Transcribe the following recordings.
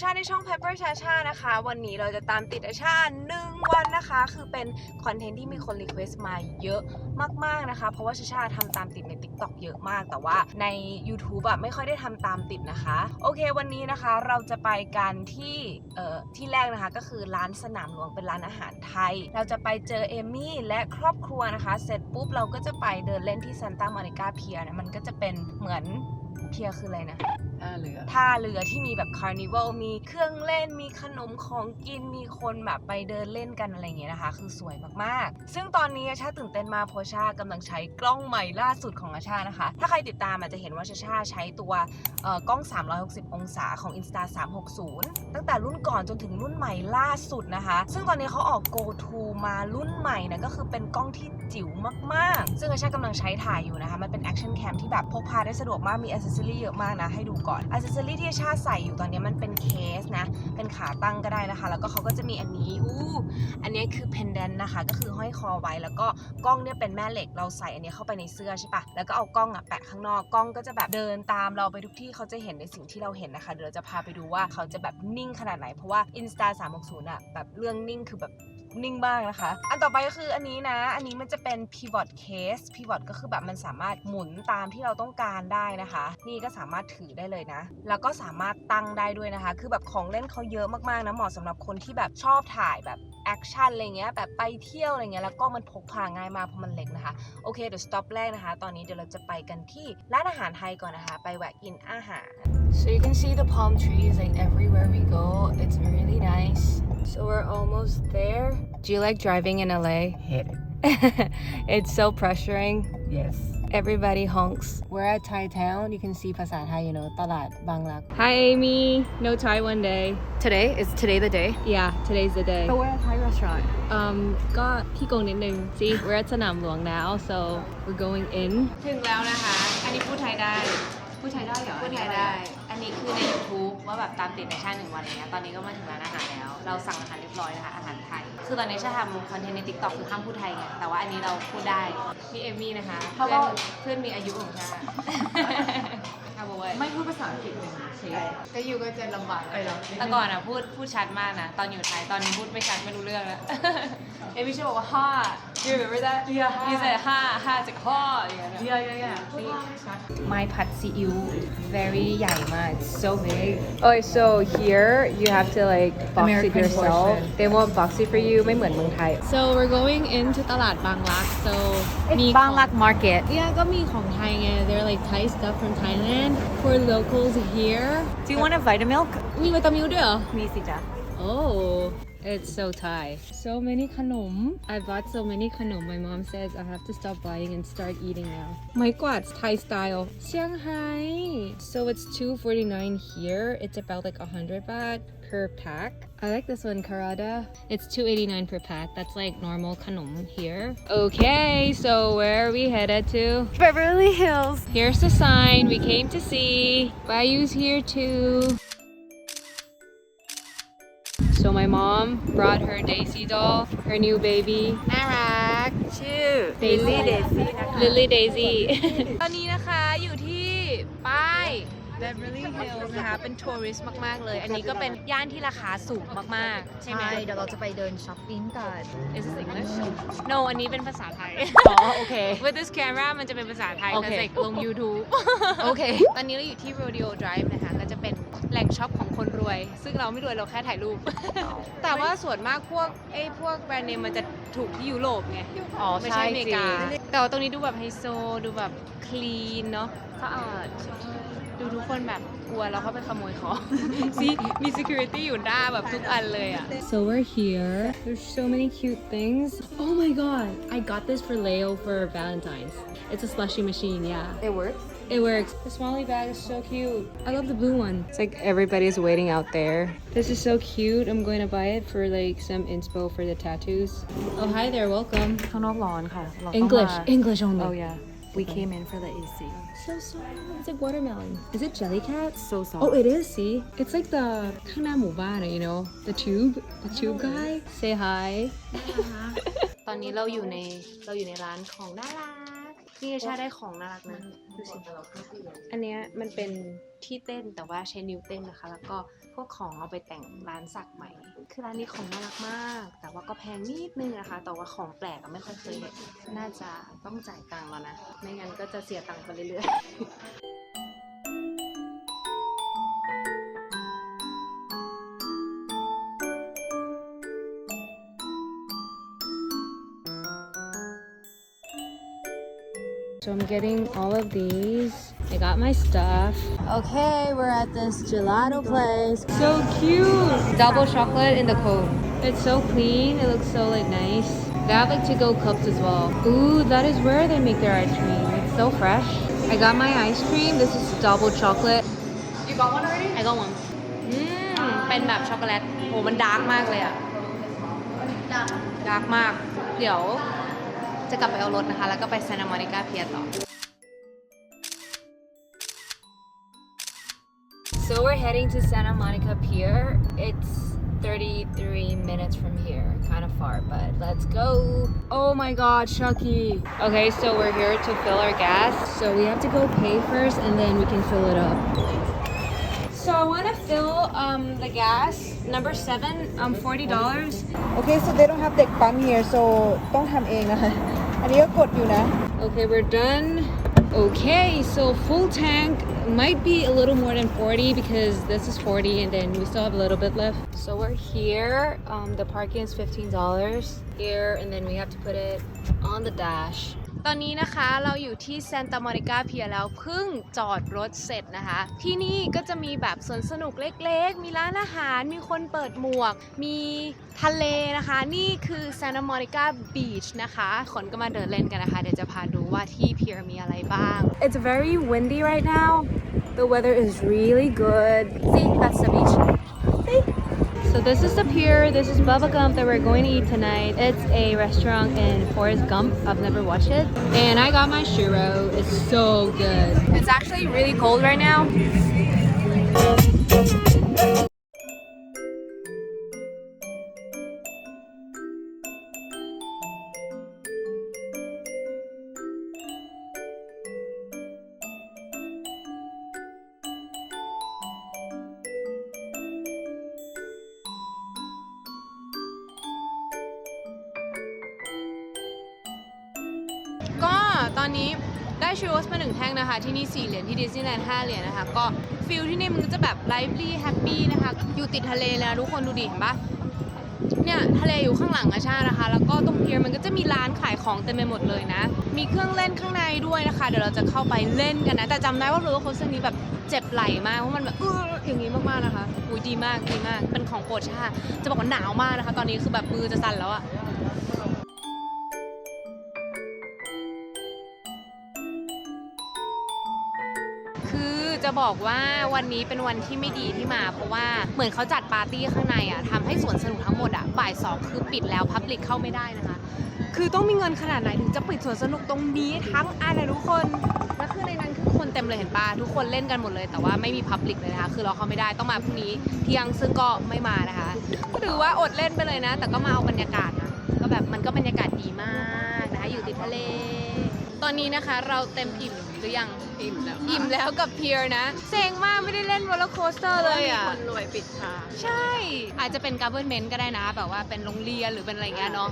ชาในช่อง Pepper ชาชานะคะ วันนี้เราจะตามติดอาชาหนึ่งวันนะคะ คือเป็นคอนเทนต์ที่มีคนรีเควสต์มาเยอะมากๆนะคะ เพราะว่าชาชาทำตามติดใน TikTok เยอะมาก แต่ว่าใน YouTube อะไม่ค่อยได้ทำตามติดนะคะ โอเควันนี้นะคะเราจะไปกันที่เอ่อที่แรกนะคะก็คือร้านสนามหลวงเป็นร้านอาหารไทย เราจะไปเจอเอมี่และครอบครัวนะคะ เสร็จปุ๊บเราก็จะไปเดินเล่นที่ซันตา o อ i ิกาเพียนะมันก็จะเป็นเหมือนเพียคืออะไรนะท่าเรือท่าเรือที่มีแบบคาร์นิวัลมีเครื่องเล่นมีขนมของกินมีคนแบบไปเดินเล่นกันอะไรเงี้ยนะคะ คือสวยมากๆ ซึ่งตอนนี้อาชาตื่นเต้นมากเพราะชากำลังใช้กล้องใหม่ล่าสุดของอาชานะคะ ถ้าใครติดตามอาจจะเห็นว่าชาชาใช้ตัวเอ่อกล้อง 360 องศาของ Insta 360 ตั้งแต่รุ่นก่อนจนถึงรุ่นใหม่ล่าสุดนะคะ ซึ่งตอนนี้เขาออก Go To มารุ่นใหม่นะก็คือเป็นกล้องที่จิ๋วมากๆ ซึ่งอาชากำลังใช้ถ่ายอยู่นะคะมันเป็น Action Cam ที่แบบพกพาได้สะดวกมากมีอ c เซสซอรี่เยอะมากนะให้ดูก่อนอ c เซสซอรี่ที่อาชาใส่อยู่ตอนนี้มันเป็นเคสนะ เป็นขาตั้งก็ได้นะคะ แล้วก็เขาก็จะมีอันนี้อู้อันนี้คือ pendant นะคะ ก็คือห้อยคอไว้แล้วก็กล้องเนี่ยเป็นแม่เหล็กเราใส่อันนี้เข้าไปในเสื้อใช่ปะแล้วก็เอากล้องอะแปะข้างนอกกล้องก็จะแบบเดินตามเราไปทุกที่เขาจะเห็นในสิ่งที่เราเห็นนะคะเดี๋ยวเราจะพาไปดูว่าเขาจะแบบนิ่งขนาดไหนเพราะว่า Insta 360อะแบบเรื่องนิ่งคือแบบ นิ่งมากนะคะ อันต่อไปก็คืออันนี้นะ อันนี้มันจะเป็น pivot case pivot ก็คือแบบมันสามารถหมุนตามที่เราต้องการได้นะคะ นี่ก็สามารถถือได้เลยนะ แล้วก็สามารถตั้งได้ด้วยนะคะ คือแบบของเล่นเขาเยอะมากๆนะเหมาะสำหรับคนที่แบบชอบถ่ายแบบแอคชั่นอะไรเงี้ยแบบไปเที่ยวอะไรเงี้ยแล้วก็มันพกพาง่ายมากเพราะมันเล็กนะคะ โอเคเดี๋ยวสต็อปแรกนะคะ ตอนนี้เดี๋ยวเราจะไปกันที่ร้านอาหารไทยก่อนนะคะ ไปแวะกินอาหาร so you can see the palm trees like everywhere we go it's really nice so we're almost there do you like driving in LA hate it it's so pressuring yes everybody honks we're at Thai town you can see ภาษาไทย you know ตลาดบางรัก hi Amy no Thai one day today is today the day yeah today's the day but we're at Thai restaurant um ก็พี่โกงนิดนึง see we're at สนามหลวง now so we're going in ถึงแล้วนะคะ อันนี้พูดไทยได้ พูดไทยได้เหรอ พูดไทยได้ อั นนี้คือใน YouTube ว่าแบบตามติดในชาติหนึ่งวันอะไรเงี้ยตอนนี้ก็มาถึงร้านอาหารแล้ว เราสั่งอาหารเรียบร้อยนะคะอาหารไทย คือตอนนี้ชาทำคอนเทนต์ใน TikTok คือห้ามพูดไทยไงแต่ว่าอันนี้เราพูดได้นี่เอมี่นะคะเพื่อนเพื่อนมีอายุของชาเอาบอกว่าไม่พูดภาษาอังกฤษเลยเชฟก็อยู่ก็จะลำบากไปแล้วแต่ก่อนอะพูดพูดชัดมากนะ ตอนอยู่ไทยตอนนี้พูดไม่ชัดไม่รู้เรื่องแล้วเอมี่ชอบบอกว่าฮ่า you remember that Yeah, you ha. said ฮ่าฮ่าจากฮ่ออย่างเงี้ย yeah yeah yeah ไม้ผัดซีอิ๊ว very ใหญ่มาก It's so big oh so here you have to like box it American yourself portion. they won't box it for you ไม่เหมือนเมืองไทย so we're going into ตลาดบางรัก so มีบางรัก market yeah ก็มีของไทยไง they're like Thai stuff from Thailand for locals here do you want a Vitamilk มีวิตามินด้วยเหรอ มีสิจ๊ะ Oh, it's so Thai. So many khanom. I bought so many khanom. My mom says I have to stop buying and start eating now. My God, it's Thai style. Shanghai. So it's 2.49 here. It's about like 100 baht per pack. I like this one, Karada. It's 2.89 per pack. That's like normal khanom here. Okay, so where are we headed to? Beverly Hills Here's the sign we came to see. Bayou's here too. So my mom brought her Daisy doll, her new baby. น่ารัก ชื่อ Daisy Lily Daisy นะคะ Lily Daisy ตอนนี้นะคะอยู่ที่ป้าย Beverly Hills นะคะ เป็นทัวริสต์มาก ๆ เลย อันนี้ก็เป็นย่านที่ราคาสูงมาก ๆ ใช่ไหม เดี๋ยวเราจะไปเดินช้อปปิ้งกัน Is this English No อันนี้เป็นภาษาไทย อ๋อ โอเค With this camera มันจะเป็นภาษาไทยโอเค แต่ลง YouTube โอเค ตอนนี้เราอยู่ที่ Rodeo Drive นะคะ ก็จะเป็นแหล่งช็อปของคนรวย ซึ่งเราไม่รวยเราแค่ถ่ายรูป แต่ว่าส่วนมากพวกไอ้พวกแบรนด์เนมมันจะถูกที่ยุโรปไง อ๋อไม่ใช่อเมริกา จริงแต่ว่าตรงนี้ดูแบบไฮโซ ดูแบบคลีนเนาะ สะอาด ดูทุกคนแบบกลัวเราเข้าไปขโมยของ ซีมี security อยู่หน้าแบบทุกอันเลยอ่ะ so we're here there's so many cute things oh my god I got this for Leo for Valentine's it's a slushy machine yeah It works It works. The Smalley bag is so cute. I love the blue one. It's like everybody's waiting out there. This is so cute. I'm going to buy it for like some inspo for the tattoos. Oh, hi there. Welcome. ข้างนอกร้อนค่ะเราต้อง English. มา English only. Oh yeah we came in for the AC So soft. It's like watermelon. Is it Jellycat? so soft Oh, it is. See, it's like the Kana Mubana, you know, the tube, the tube guy. Say hi. ตอนนี้เราอยู่ในเราอยู่ในร้านของน่ารัก นี่ชาได้ของน่ารักนะดูสิอันเนี้ยมันเป็นที่เต้นแต่ว่าใช้นิ้วเต้นนะคะ แล้วก็พวกของเอาไปแต่งร้านสักใหม่ คือร้านนี้ของน่ารักมาก แต่ว่าก็แพงนิดนึงนะคะ แต่ว่าของแปลกอะไม่ค่อยเคยเห็นน่าจะต้องจ่ายตังค์แล้วนะ ไม่งั้นก็จะเสียตังค์ไปเรื่อยๆ So I'm getting all of these. I got my stuff. Okay, we're at this gelato place. So cute. Double chocolate in the cone. It's so clean. It looks so like nice. They have like to-go cups as well. Ooh, that is where they make their ice cream. It's so fresh. I got my ice cream. This is double chocolate. You got one already I got one อืม เป็นแบบช็อกโกแลตโหมันดาร์กมากเลยอะดาร์กดาร์กมาก เดี๋ยว จะกลับไปเอารถนะคะ แล้วก็ไปซานตามอนิกาเพียต่อ So we're heading to Santa Monica Pier. It's 33 minutes from here. Kind of far, but let's go. Oh my god, Chucky. Okay, so we're here to fill our gas. So we have to go pay first and then we can fill it up. So I want to fill um, the gas, number seven, um, $40. Okay so they don't have เด็กปั๊ม here so ต้องทำเ องนะคะ อันนี้ก็กดอยู่นะ Okay, we're done. Okay, so full tank might be a little more than 40 because this is 40 and then we still have a little bit left. So we're here. Um, the parking is $15 here and then we have to put it on the dash. ตอนนี้นะคะเราอยู่ที่ซานตามอนิกาเพียแล้วเพิ่งจอดรถเสร็จนะคะ ที่นี่ก็จะมีแบบสวนสนุกเล็กๆ มีร้านอาหารมีคนเปิดหมวก มีทะเลนะคะ นี่คือซานตามอนิกาบีชนะคะคนก็มาเดินเล่นกันนะคะ เดี๋ยวจะพาดูว่าที่เพียมีอะไรบ้าง It's very windy right now. The weather is really good. See, that's the beach. So this is the pier. This is Bubba Gump that we're going to eat tonight. It's a restaurant in Forest Gump. I've never watched it. And I got my shiro. It's so good. It's actually really cold right now อนนี้ได้ชูสมาหนึ่งแท่งนะคะ ที่นี่ 4 เหรียญที่ดิสนีย์แลนด์5เหรียญนะคะ ก็ฟิลที่นี่มันก็จะแบบไลฟ์ลี่แฮปปี้นะคะ อยู่ติดทะเลเลยนะทุกคนดูดิเห็นปะเนี่ยทะเลอยู่ข้างหลังอาชานะคะ แล้วก็ตรงเพียร์มันก็จะมีร้านขายของเต็มไปหมดเลยนะ มีเครื่องเล่นข้างในด้วยนะคะ เดี๋ยวเราจะเข้าไปเล่นกันนะ แต่จำได้ว่าโรลเลอร์โคสเตอร์นี้แบบเจ็บไหล่มากเพราะมันแบบเอออย่างนี้มากๆนะคะอุ้ยดีมากดีมากเป็นของโปรดชาจะบอกว่าหนาวมากนะคะ ตอนนี้คือแบบมือจะสั่นแล้วอะ บอกว่าวันนี้เป็นวันที่ไม่ดีที่มา เพราะว่าเหมือนเขาจัดปาร์ตี้ข้างในอะทำให้สวนสนุกทั้งหมดอะบ่ายสองคือปิดแล้วพับลิกเข้าไม่ได้นะคะ คือต้องมีเงินขนาดไหนถึงจะปิดสวนสนุกตรงนี้ทั้งอันนะทุกคนแล้วคือในนั้นคือคนเต็มเลยเห็นปะทุกคนเล่นกันหมดเลย แต่ว่าไม่มีพับลิกเลยนะคะคือเราเข้าไม่ได้ต้องมาพรุ่งนี้เที่ยงซึ่งก็ไม่มานะคะก็ถือว่าอดเล่นไปเลยนะ แต่ก็มาเอาบรรยากาศนะก็แบบมันก็บรรยากาศดีมากนะคะอยู่ติดทะเล ตอนนี้นะคะเราเต็มอิ่มหรือยังอิ่มแล้วอิ่มแล้วกับเพียร์นะเซ็งมากไม่ได้เล่นวอลเลอร์โคสเตอร์เลยอะคนรวยปิดทางใช่ อาจจะเป็น government ก็ได้นะ แบบว่าเป็นโรงเรียนหรือเป็นอะไรเงี้ยเนาะ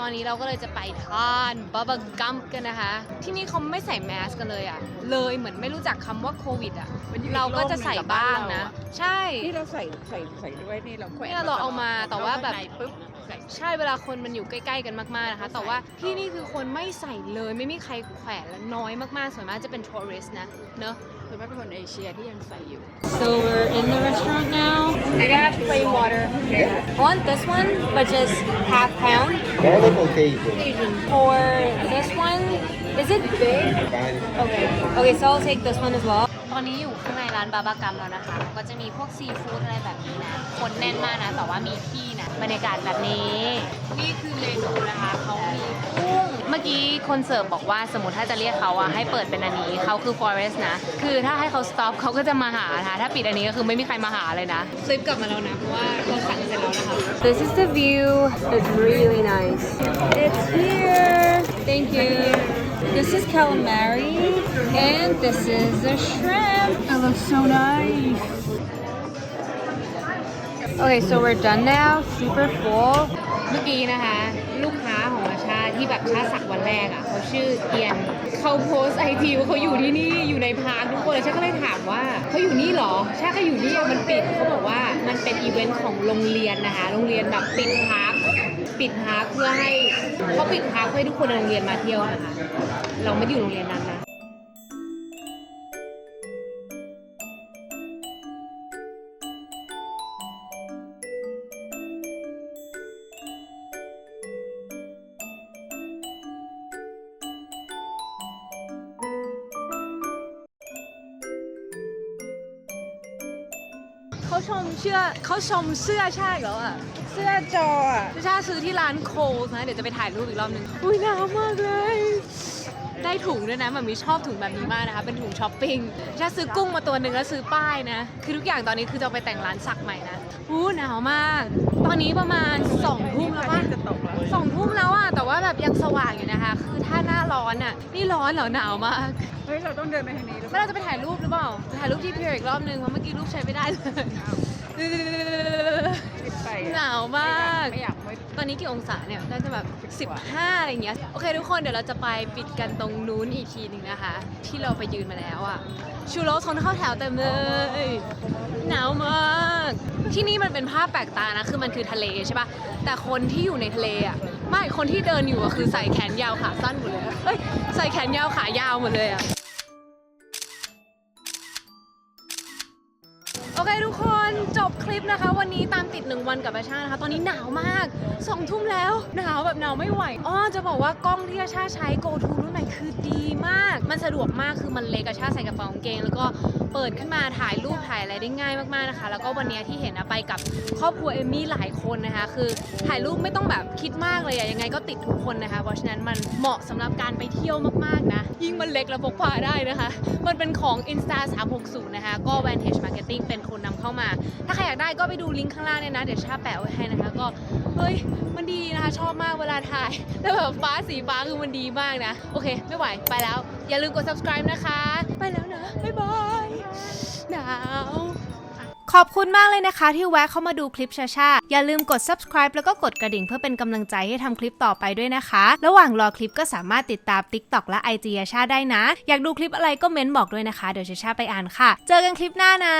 ตอนนี้เราก็เลยจะไปทานบับเบิลกัมกันนะคะ ที่นี่เขาไม่ใส่แมสกันเลยอะ เลยเหมือนไม่รู้จักคำว่าโควิดอะ เราก็จะใส่บ้างนะ ใช่ที่เราใส่ใส่ใส่ด้วยนี่เราแขวนนี่เราเอามาแต่ว่าแบบเอข้ง ในปุ๊บใส่ใช่เวลาคนมันอยู่ใกล้ ๆ กันมากๆนะคะ แต่ว่าที่นี่คือคนไม่ใส่เลยไม่มีใครแขวนและน้อยมากๆส่วนมากจะเป็นทัวริสต์นะเนอะคือไม่เป็นคนเอเชียที่ยังใส่อยู่ So we're in the restaurant now. I got plain water. I want this one, but just half pound. Garlic or Cajun? For this one, is it big? Fine. Okay. Okay, so I'll take this one as well. ตอนนี้อยู่ข้างในร้านบาบากรรมแล้วนะคะ ก็จะมีพวกซีฟู้ดอะไรแบบนี้นะ คนแน่นมากนะ แต่ว่ามีที่นะ บรรยากาศแบบนี้ นี่คือเมนูนะคะเขามีกุ้ง เมื่อกี้คนเสิร์ฟบอกว่าสมมติถ้าจะเรียกเขาอะให้เปิดเป็นอันนี้ เขาคือ forest นะ คือถ้าให้เขา stop เขาก็จะมาหานะคะถ้าปิดอันนี้ก็คือไม่มีใครมาหาเลยนะ คลิปกลับมาแล้วนะ เพราะว่าเราสั่งเสร็จแล้วนะคะ This is the view. It's really nice. It's here. Thank you. This is calamari, and this is the shrimp. That looks so nice Okay, so we're done now. Super full. เมื่อกี้นะคะ ลูกค้าของอาชาที่แบบชาสักวันแรกอะเขาชื่อเอียนเขาโพสไอจีว่าเขาอยู่ที่นี่อยู่ในพาร์คทุกคนแล้วชาก็เลยถามว่าเขาอยู่นี่เหรอชาก็อยู่นี่อะมันปิดเขาบอกว่ามันเป็นอีเวนต์ของโรงเรียนนะคะ โรงเรียนแบบปิดพาร์ค ปิดฮาร์เพื่อให้เขาปิดฮาร์เพื่อให้ทุกคนในโรงเรียนมาเที่ยวนะคะ เราไม่ได้อยู่โรงเรียนนั้นนะ เขาชมเชื่อเขาชมเสื้อชาติแล้วอะเสื้อจออะชาซื้อที่ร้านโคลส์นะเดี๋ยวจะไปถ่ายรูปอีกรอบหนึงอุ้ยหนาวมากเลย ได้ถุงด้วยนะมันมีชอบถุงแบบนี้มากนะคะเป็นถุงช้อปปิ้งชาซื้อกุ้งมาตัวหนึ่งแล้วซื้อป้ายนะ คือทุกอย่างตอนนี้คือจะเอาไปแต่งร้านสักใหม่นะอู้หนาวมาก ตอนนี้ประมาณสองทุ่มแล้วป่ะจะตกแล้ว สองทุ่มแล้วอะแต่ว่าแบบยังสว่างอยู่นะคะ คือถ้าหน้าร้อนอะนี่ร้อนเหรอหนาวมากเฮ้ยเราต้องเดินไปทางนี้หรือเปไม่ล่าเราจะไปถ่ายรูปหรือเปล่าไปถ่ายรูปที่เพียร์อีกรอบนึงเพราะเมื่อกี้รูปใช้ไม่ได้เลยปิดไปหนาวมาก ไม่อยากไม่ ตอนนี้กี่องศาเนี่ย น่าจะแบบ 15 อะไรอย่างเงี้ย โอเคทุกคนเดี๋ยวเราจะไปปิดกันตรงนู้นอีกทีหนึ่งนะคะ ที่เราไปยืนมาแล้วอะชูโรสคนเข้าแถวเต็มเลย หนาวมาก ที่นี่มันเป็นภาพแปลกตานะ คือมันคือทะเลใช่ปะแต่คนที่อยู่ในทะเลอะ ไม่ คนที่เดินอยู่อะคือใส่แขนยาวขาสั้นหมดเลยเอ้ย ใส่แขนยาวขายาวหมดเลยอะโอเคทุกคน บคลิปนะคะ วันนี้ตามติดหนึ่งวันกับอาชานะคะ ตอนนี้หนาวมากสองทุ่มแล้วหนาวแบบหนาวไม่ไหวอ้อจะบอกว่ากล้องที่อาชาใช้ go to To รุ่นใหม่คือดีมาก มันสะดวกมากคือมันเล็กอาชากใส่กระเป๋ากางเกง แล้วก็เปิดขึ้นมาถ่ายรูปถ่ายอะไรได้ง่ายมากๆนะคะ แล้วก็วันนี้ที่เห็นนะไปกับครอบครัวเอมมี่หลายคนนะคะ คือถ่ายรูปไม่ต้องแบบคิดมากเลยอะยังไงก็ติดทุกคนนะคะ เพราะฉะนั้นมันเหมาะสำหรับการไปเที่ยวมากๆนะ ยิ่งมันเล็กแล้วพกพาได้นะคะ มันเป็นของ Insta 360 นะคะ ก็ Vantage Marketing เป็นคนนำเข้ามา ถ้าใครอยากได้ก็ไปดูลิงก์ข้างล่างเนี่ยนะ เดี๋ยวชาแปะไว้ให้นะคะ ก็ เฮ้ย มันดีนะคะ ชอบมากเวลาถ่าย แล้วแบบฟ้าสีฟ้าคือมันดีมากนะ โอเค ไม่ไหว ไปแล้ว อย่าลืมกด subscribe นะคะ ไปแล้วนะ บ๊ายบาย หนาวขอบคุณมากเลยนะคะที่แวะเข้ามาดูคลิปชาชาอย่าลืมกด subscribe แล้วก็กดกระดิ่งเพื่อเป็นกำลังใจให้ทำคลิปต่อไปด้วยนะคะ ระหว่างรอคลิปก็สามารถติดตาม TikTok และ IG ชาชาได้นะ อยากดูคลิปอะไรก็เม้นบอกด้วยนะคะ เดี๋ยวชาชาไปอ่านค่ะ เจอกันคลิปหน้านะ